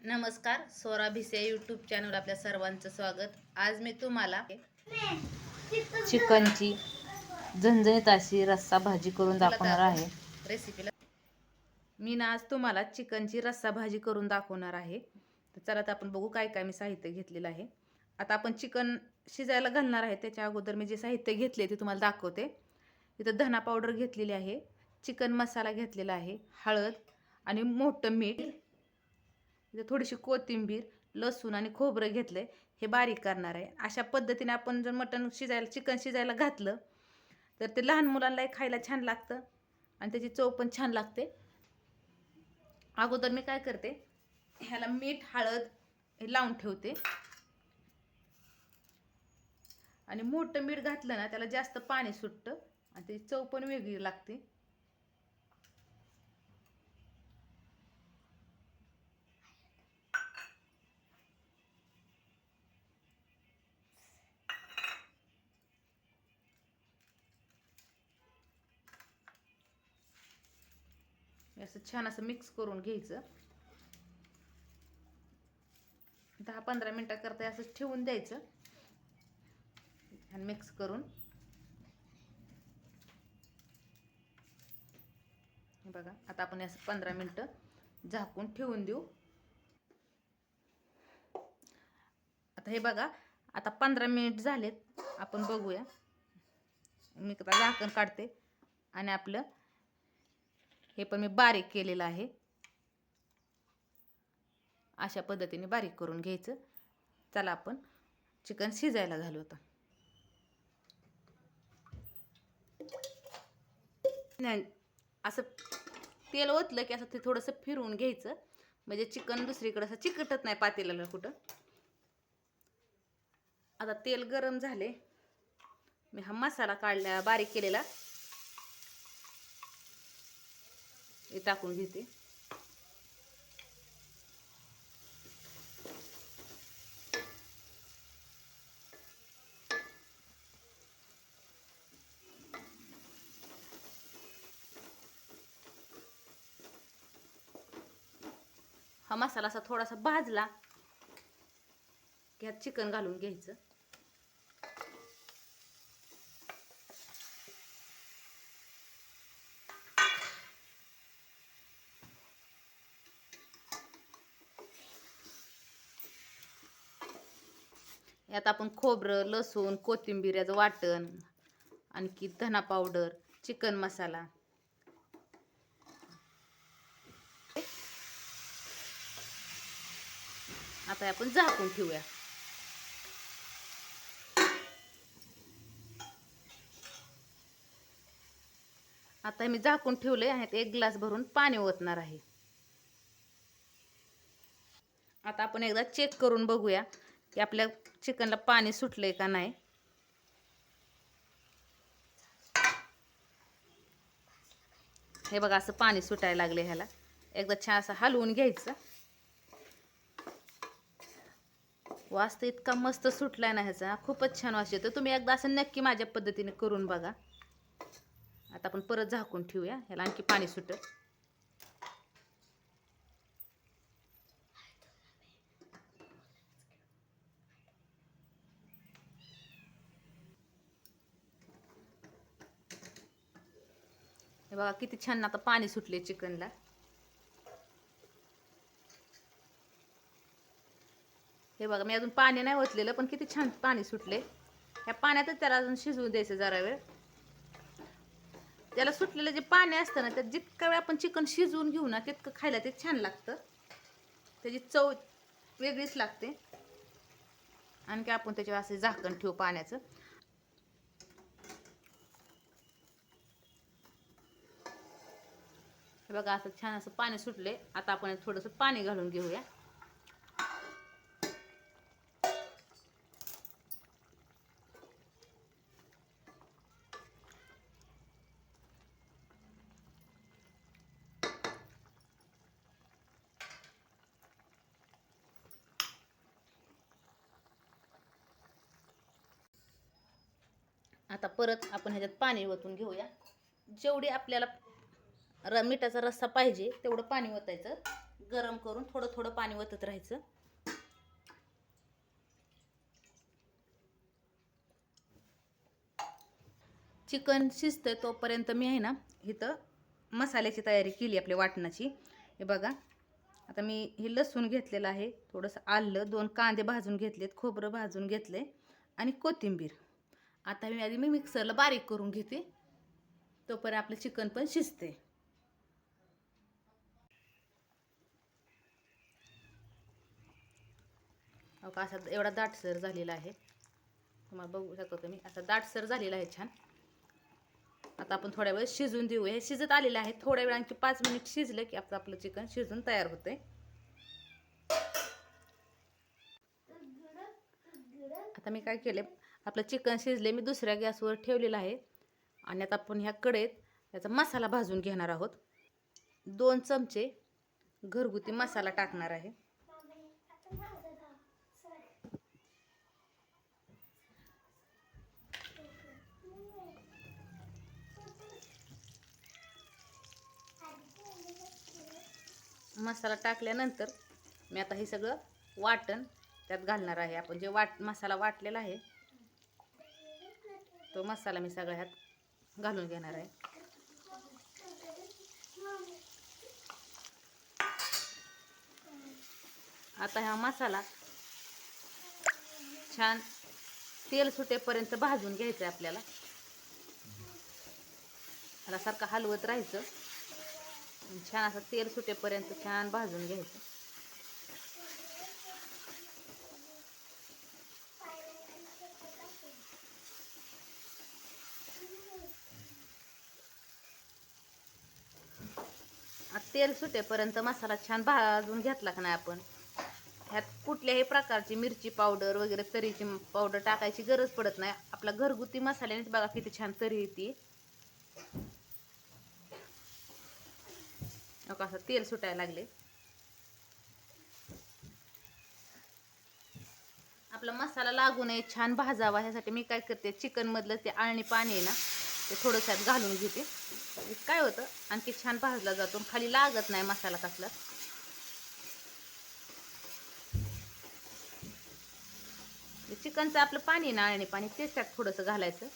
नमस्कार सोरा Bhise YouTube channel आपल्या सर्वांचं स्वागत. आज मी तुम्हाला चिकनची झणझणीत अशी रस्सा भाजी करून दाखवणार आहे. रेसिपीला मी ना आज तुम्हाला चिकनची रस्सा भाजी करून दाखवणार आहे. तर चला तर आपण बघू काय काय मी साहित्य घेतलेलं आहे. आता आपण चिकन शिजायला घालणार आहे. त्याच्या अगोदर मी जे साहित्य घेतले ते तुम्हाला दाखवते. इथं धना पावडर घेतलेली आहे. चिकन मसाला घेतलेला आहे. हळद आणि मोठं मीठ. इथं थोडीशी कोथिंबीर लसूण आणि खोबरं घेतलंय. हे बारीक करणार आहे. अशा पद्धतीने आपण जर मटण शिजायला चिकन शिजायला घातलं तर ते लहान मुलांनाही खायला छान लागतं आणि त्याची चव पण छान लागते. अगोदर मी काय करते ह्याला मीठ हळद हे लावून ठेवते. आणि मोठं मीठ घातलं ना त्याला जास्त पाणी सुटतं आणि त्याची चव पण वेगळी लागते. असं छान असं मिक्स करून घ्यायचं. दहा पंधरा मिनटाकरता असं ठेवून द्यायचं. आणि मिक्स करून. बघा आता आपण असं पंधरा मिनटं झाकून ठेवून देऊ. आता हे बघा आता पंधरा मिनिट झालेत. आपण बघूया. मी आता झाकण काढते. आणि आपलं हे पण मी बारीक केलेलं आहे. अशा पद्धतीने बारीक करून घ्यायचं. चला आपण चिकन शिजायला घालू आता. नाही असं तेल ओतलं की असं ते थोडंसं फिरवून घ्यायचं. म्हणजे चिकन दुसरीकडं असं चिकटत नाही पातेल्याला कुठं. आता तेल गरम झाले. मी हा मसाला काढला बारीक केलेला. हे टाकून घेते. हा मसाला असा थोडासा भाजला की ह्यात चिकन घालून घ्यायचं. यात आपण खोबरं लसूण कोथिंबीर याचं वाटण आणखी धना पावडर चिकन मसाला. आता आपण झाकून ठेवूया. आता मी झाकून ठेवले आणि एक ग्लास भरून पाणी ओतणार आहे. आता आपण एकदा चेक करून बघूया की आपल्या चिकनला पाणी सुटलंय का नाही? हे बघा असं पाणी सुटायला लागले ह्याला. एकदा छान असं हलवून घ्यायचं. वास तर इतका मस्त सुटलाय ना ह्याचा. खूपच छान वास येतो. तुम्ही एकदा असं नक्की माझ्या पद्धतीने करून बघा. आता आपण परत झाकून ठेवूया. ह्याला आणखी पाणी सुटत. हे बघा किती छान आता पाणी सुटले चिकनला. हे बघा मी अजून पाणी नाही ओतलेलं पण किती छान पाणी सुटले ह्या पाण्यातच त्याला अजून शिजवून द्यायचं जरा वेळ. त्याला सुटलेलं जे पाणी असतं ना त्यात जितका वेळ आपण चिकन शिजवून घेऊ ना तितकं खायला ते छान लागतं. त्याची चव वेगळीच लागते. आणखी आपण त्याच्यावर असं झाकण ठेवू पाण्याचं. हे बघा असं छान असं पाणी सुटले आता आपण थोडंसं पाणी घालून घेऊया. आता परत आपण ह्याच्यात पाणी ओतून घेऊया. जेवढी आपल्याला र मिठाचा रस्सा पाहिजे तेवढं पाणी ओतायचं गरम करून थोडं थोडं पाणी ओतत राहायचं. चिकन शिजतं तोपर्यंत मी आहे ना इथं मसाल्याची तयारी केली आपल्या वाटणाची. हे बघा आता मी हे लसूण घेतलेलं आहे थोडंसं आलं दोन कांदे भाजून घेतलेत खोबरं भाजून घेतले आणि कोथिंबीर. आता मी आधी मी मिक्सरला बारीक करून घेते तोपर्यंत आपलं चिकन पण शिजते अहो का? असा एवढा दाटसर झालेला आहे. तुम्हाला बघू शकतो तुम्ही. असा दाटसर झालेला आहे छान. आता आपण थोड्या वेळ शिजून देऊ हे शिजत आलेलं आहे. थोड्या वेळ आणखी पाच मिनिट शिजलं की आपलं आपलं चिकन शिजून तयार होतंय. आता मी काय केले आपलं चिकन शिजले मी दुसऱ्या गॅसवर ठेवलेलं आहे. आणि आता आपण ह्या कडेत याचा मसाला भाजून घेणार आहोत. दोन चमचे घरगुती मसाला टाकणार आहे. मसाला टाकल्यानंतर मी आता हे सगळं वाटण त्यात घालणार आहे. आपण जे वाट मसाला वाटलेला आहे तो मसाला मी सगळ्या ह्यात घालून घेणार आहे. आता हा मसाला छान तेल सुटेपर्यंत भाजून घ्यायचं आहे आपल्याला. ह्याला सारखं हलवत राहायचं. छान असं तेल सुटेपर्यंत छान भाजून घ्यायचं. तेल सुटेपर्यंत मसाला छान भाजून घेतला का नाही आपण? ह्यात कुठल्याही प्रकारची मिरची पावडर वगैरे तरीची पावडर टाकायची गरज पडत नाही. आपला घरगुती मसाल्यानेच बघा किती छान तरी येते. नको असं तेल सुटायला लागले. आपला मसाला लागू नये छान भाजावा ह्यासाठी मी काय करते चिकनमधलं ते आळणी पाणी आहे ना ते थोडंसं घालून घेते. काय होतं आणखी छान भाजला जातो खाली लागत नाही मसाला कसला. चिकनचं आपलं पाणी आहे ना आळणी पाणी तेच त्यात थोडंसं घालायचं.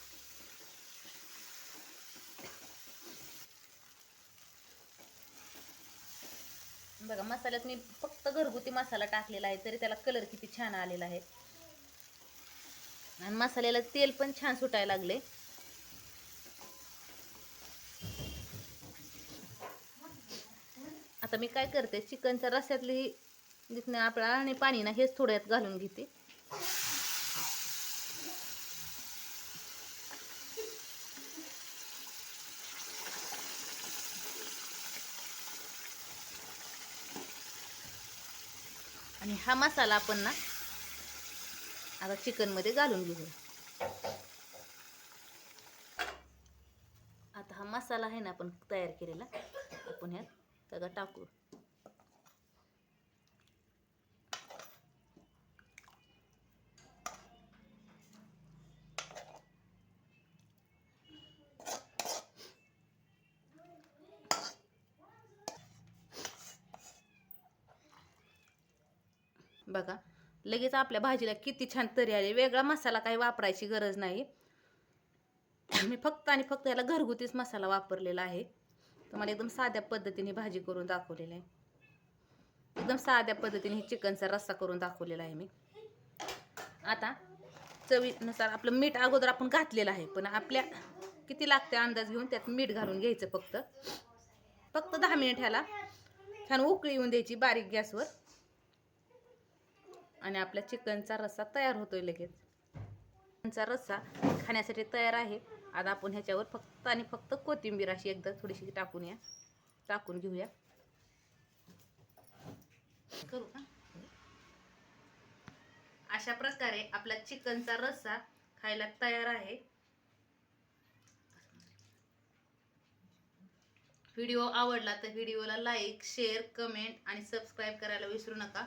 बघा मसाल्यात मी फक्त घरगुती मसाला टाकलेला आहे तरी त्याला कलर किती छान आलेला आहे. आणि मसाल्याला तेल पण छान सुटायला लागले. आता मी काय करते चिकनच्या रस्स्यातली जिथनं आपलं आणि पाणी ना हेच थोड्यात घालून घेते. आणि हा मसाला आपण ना आता चिकनमध्ये घालून घेऊया. आता हा मसाला आहे ना आपण तयार केलेला आपण ह्यात सगळं टाकू. बघा लगेच आपल्या भाजीला किती छान तरी आली. वेगळा मसाला काही वापरायची गरज नाही. मी फक्त आणि फक्त याला घरगुतीच मसाला वापरलेला आहे. तुम्हाला एकदम साध्या पद्धतीने भाजी करून दाखवलेली आहे. एकदम साध्या पद्धतीने हे चिकनचा रस्सा करून दाखवलेला आहे मी. आता चवीनुसार आपलं मीठ अगोदर आपण घातलेलं आहे पण आपल्या किती लागते अंदाज घेऊन त्यात मीठ घालून घ्यायचं फक्त. फक्त दहा मिनिट ह्याला छान उकळी येऊन द्यायची बारीक गॅसवर. आणि आपल्या चिकनचा रस्सा तयार होतोय लगेच. चिकनचा रस्सा खाण्यासाठी तयार आहे. आता आपण ह्याच्यावर फक्त आणि फक्त कोथिंबीर अशी एकदा थोडीशी टाकून या. टाकून घेऊया. करू का? अशा प्रकारे आपला चिकनचा रस्सा खायला तयार आहे. व्हिडिओ आवडला तर व्हिडिओला लाईक शेअर कमेंट आणि सबस्क्राईब करायला विसरू नका.